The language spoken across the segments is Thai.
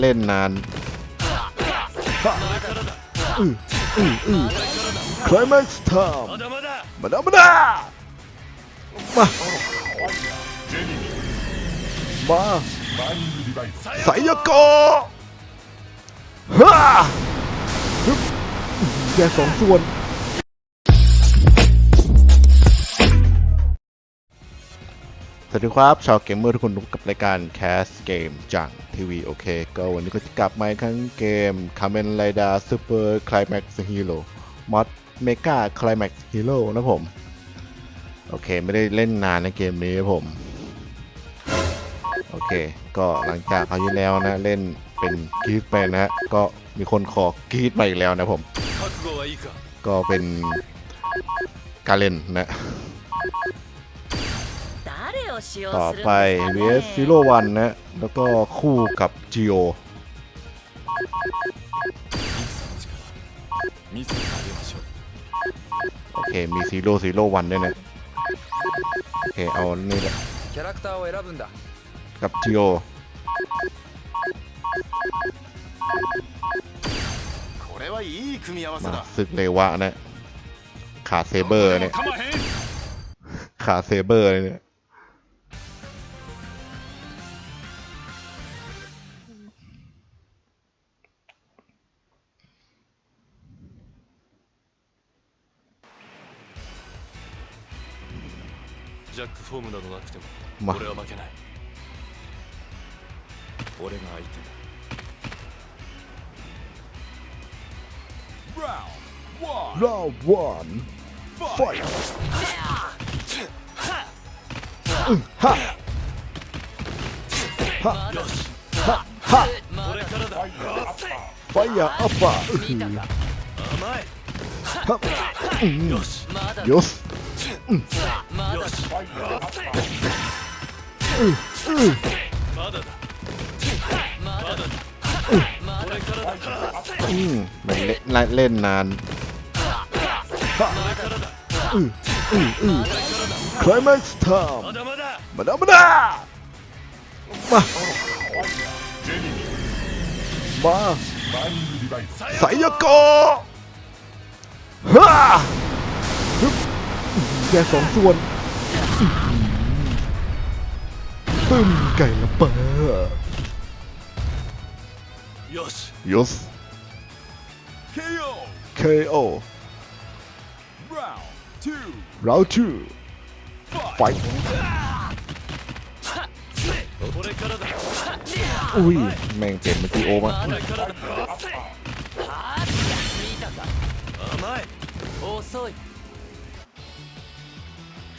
เล่นนานอืออืออือคลแม็กซ์ไทม์มาดามาดามามาไสยยโกฮ่าแยกสองส่วน สวัสดีครับ ชาวเกมเมอร์ทุกคนกับรายการแคสเกมจังทีวีโอเค ก็วันนี้ก็จะกลับมาครั้งเกมคาเมนไรดาซูเปอร์คลายแม็กซ์ฮีโร่มอสเมกาคลายแม็กซ์ฮีโร่นะผม โอเคไม่ได้เล่นนานในเกมนี้นะผม โอเค ก็หลังจากเขาอยู่แล้วนะ เล่นเป็นกีดไปนะ ก็มีคนขอกีดไปอีกแล้วนะผม ก็เป็นการเล่นนะ ต่อไปเวสซิโรวันนะ แล้วก็คู่กับจิโอโอเค มีซิโรซิโรวันด้วยนะ โอเค เอา นี่แหละกับจิโอมาสึกเลวะนะ ขาเซเบอร์เนี่ย ขาเซเบอร์เนี่ย ジャックフォームなどなくても、ま、俺は負けない。俺が相手だ。ラウンド1ファイうんははよしははファイヤーアッパーはうん。よしよしうん มแม่เล่นเล่นนานอืออืมัสทอมมาดามาดามามาสายโกฮ่าแกสองส่วน ปึ้มไก่ละเปอร์ยส KO KO Round 2 Round 2 Fight อุ้ย แม่งเจ็บเมื่อกี้โอมา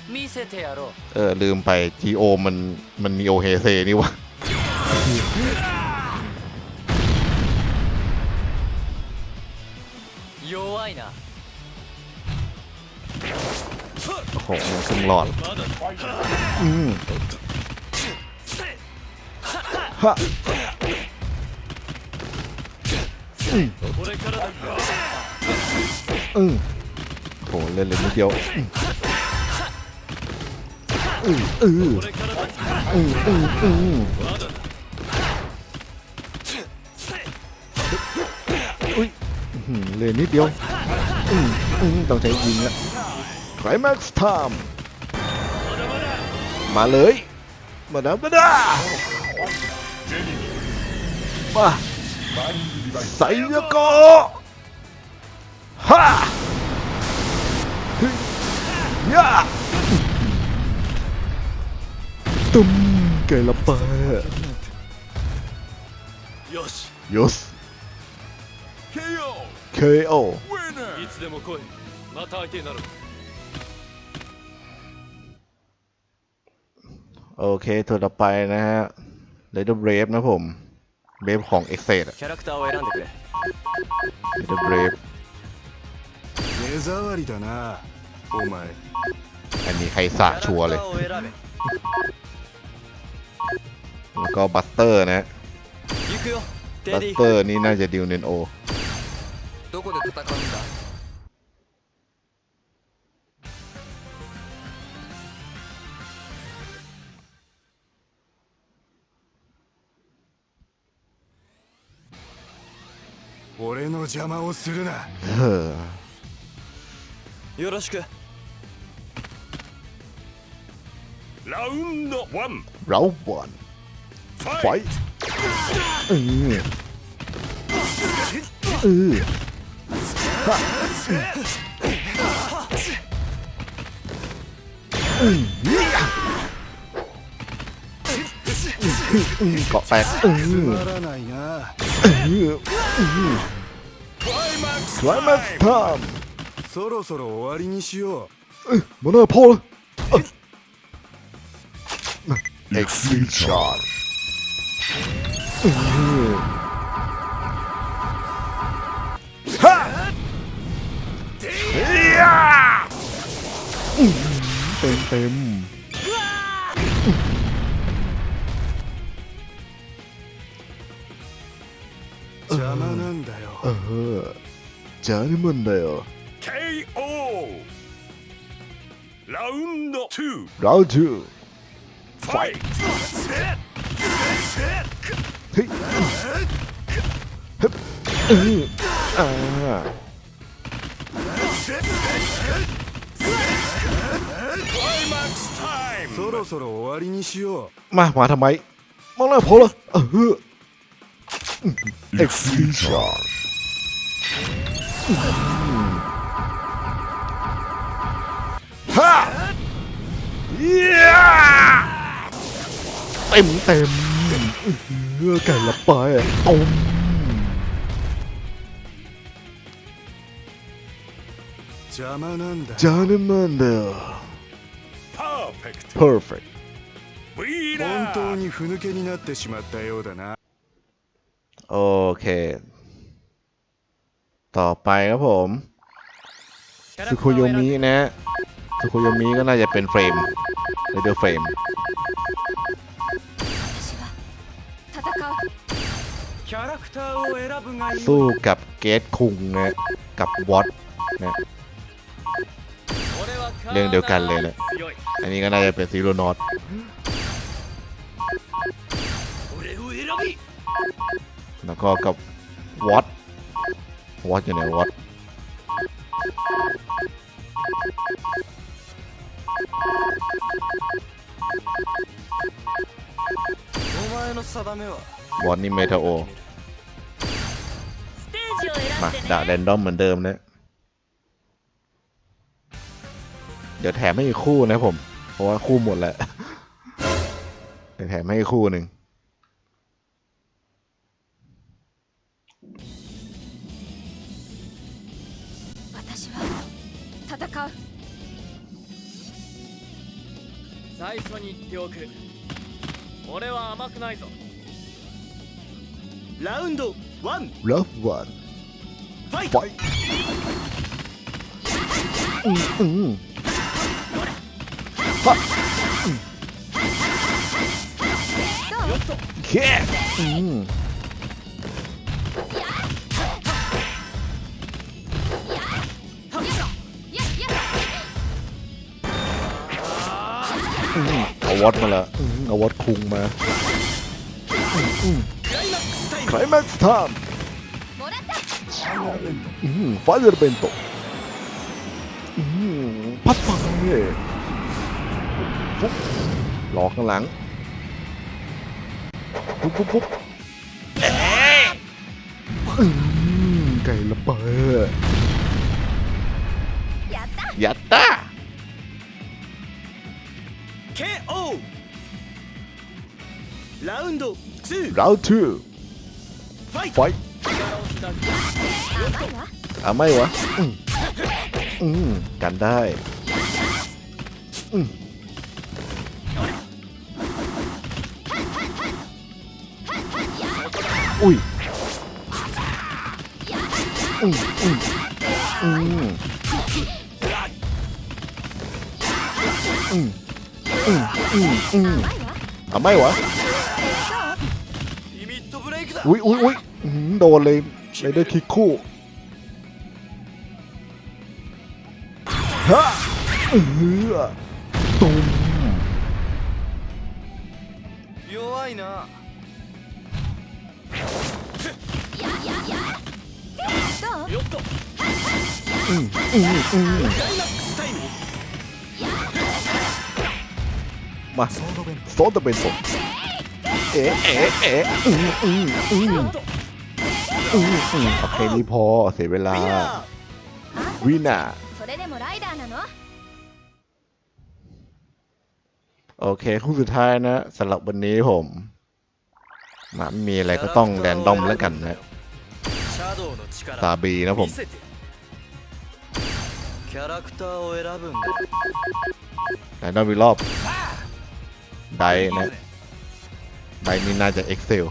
見たか甘い遅い見せてやろう เออ ลืมไปทีโอมันมันมีโอเฮเซนี่วะ 弱いな โอ้โหมันครึ่งหลอด まだだ อืมฮะ 俺からだ อืมโหเล่นเลยนิดเดียวอืม อืออืออืออืออุ้ยเลยนิดเดียวอืออือต้องใช้ยิงละไคลแม็กซ์ไทม์มาเลย มาดามก็ได้มาไซยก็ฮ่า Yeah! ตุ้มไก่ละเปอ よし ยศ KO KO いつでも来いまた相手になる โอเคตัวต่อไปนะฮะ Leader Brave นะผม Brave ของ e x c e อะ キャラクターを選んでくれ Leader Brave 目障りだなお前 อันนี้ใครสาชัวร์เลย キャラクターを選べ แล้วก็บัสเตอร์นะ 行くよテ บัส ディ เตอร์นี่น่าจะดิวเนนโอ どこで戦うんだ 俺の邪魔をするな เฮ้อ よろしくラウンドワン เราบอล フ ไฟ ァイ เออเออฮะอืมอืมเกาะแตกอื つ ม まらないな อืม クライマックス คลายแม็กซ์ไทม์ そろそろ終わりにしよう มันน่าพอแล้วเอ็กซ์ชาร์ฮ่า เต็มเต็ม 邪魔なんだよ เออจานี่มันเลยเหรอ KO ラウンド2 เราจู ファイト เ ฮ้ยฮึบเอออ่า クライマックスタイムそろそろ終わりにしよ มามาทำไมมองแล้วพอแล้วเออเอ็กซ์ชาร์ฮ่าเย้เต็มเต็มเ อไก่ละไปต้มจานามันเดจานามันเด perfect perfect 本当にふぬけになってしまったようだなโอเค ต่อไปครับผมซุโคโยมินะซุโคโยมิก็น่าจะเป็นเฟรมเรเดอร์เฟรม สู้กับเกตคุงนะกับวอตนะเรื่องเดียวกันเลยแหละอันนี้ก็น่าจะเป็นซีโรนอตแล้วก็กับวอตวอตอยู่ไหนวอต วอตนี่เมทาโอ ステージを選 มาน で ด่า ね แรนดอมเหมือนเดิมนะ เดี๋ยวแถมให้อีกคู่นะผม เพราะว่าคู่หมดแล้ว เดี๋ยวแถมให้อีกคู่หนึ่ง 私は戦う最初に言っておく 俺は甘くないぞラウンドワン Love one ファイ ไฟ ト อืมอืมฟะอืมแค่อืม やっやっ อืมเอาวอตมาละอืม เอาวอตคุงมาอืมอืม クライマックスタイム ไคลแม็กซ์ไทม์ もらった อืมฟาเดอร์เบนโตอืมพัดฟังเลยฟุ๊บหลอกข้างหลังฟุ๊บฟุ๊บฟุ๊บอืมไก่ระเบิด やった ยัตต้า KO ラウンド2 เราทู ファイ ไฟ ト 甘いわ อ่ะไม่วะอืมอืมกันได้อืมอุ้ยอืมอืมอืมอืมอืมอืมอืม 甘いわ อ่ะไม่วะ อุ้ยอุ้ยอุ้ยโดนเลยไรเด้ร์คิกคู่ฮะตุ้อือืมอืมมาโซดเป็นโซ เอ๊ะเอ๊ะอ๊ะอืมอืมอืมอือโอเคนี่พอเสียเวลาวินาโอเคคู่สุดท้ายนะสำหรับวันนี้ผมมันมีอะไรก็ต้องแรนดอมแล้วกันนะตาบีนะผมแลนดอมอีกรอบ ได้นะ ไดนี่น่าจะ Excel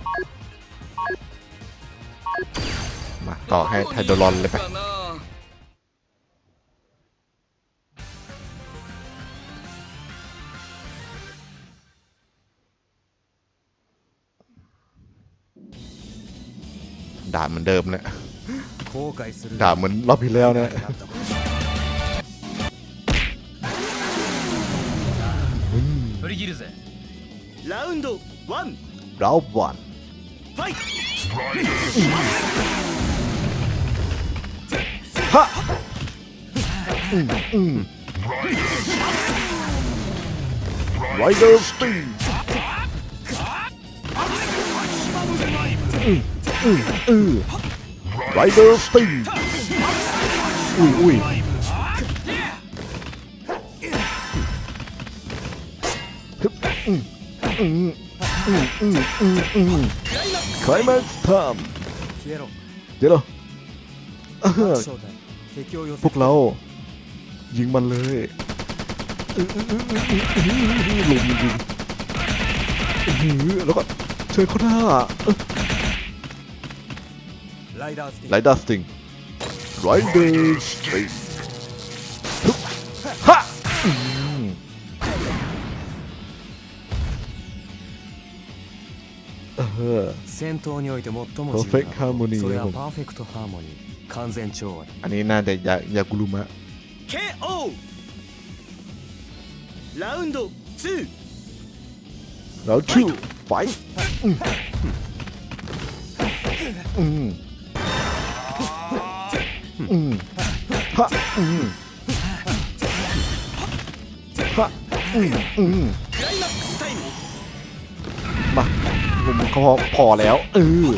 มาต่อให้ไทโดรอนเลยไป かな ด่าเหมือนเดิมนะ 後悔する ด่าเหมือนรอบที่แล้วนะ 振り切るぜラウンド One. Round one. Fight. Ha. Mm, mm. Rider Steve. Mm, mm, mm. Rider Steve. Ui, ui. Mm, mm. คลายแม็กซ์ไทม์เดี๋ยวเหรอพวกเรา ยิงมันเลยหลุมยิงแล้วก็เชยเขาหน้าไลดัสติงไรเดอร์สติงฮะ 戦闘において最も重要 Perfect な Harmony それครับผม はパーフェクトハーモニー完全調和 อันนี้น่าจะยายากุรุมะ KO ラウンド2 แล้วชื่อไฟอืมอืมอืมฮะอืมฮะอืม มาลุมเขาพอแล้วเออ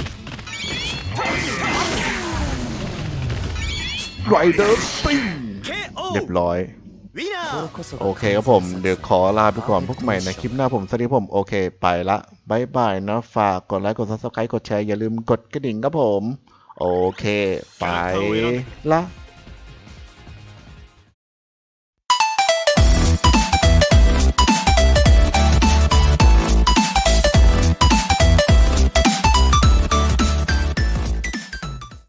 ไรเดอร์ซิงเรียบร้อย โอเคครับผม เดี๋ยวขอลาไปก่อนพวกใหม่ในคลิปหน้าผมสวัสดีผม โอเค ไปละบายบายนะ ฝากกดไลค์ กดซับสไครต์กดแชร์ อย่าลืมกดกระดิ่งครับผม โอเค ไปละ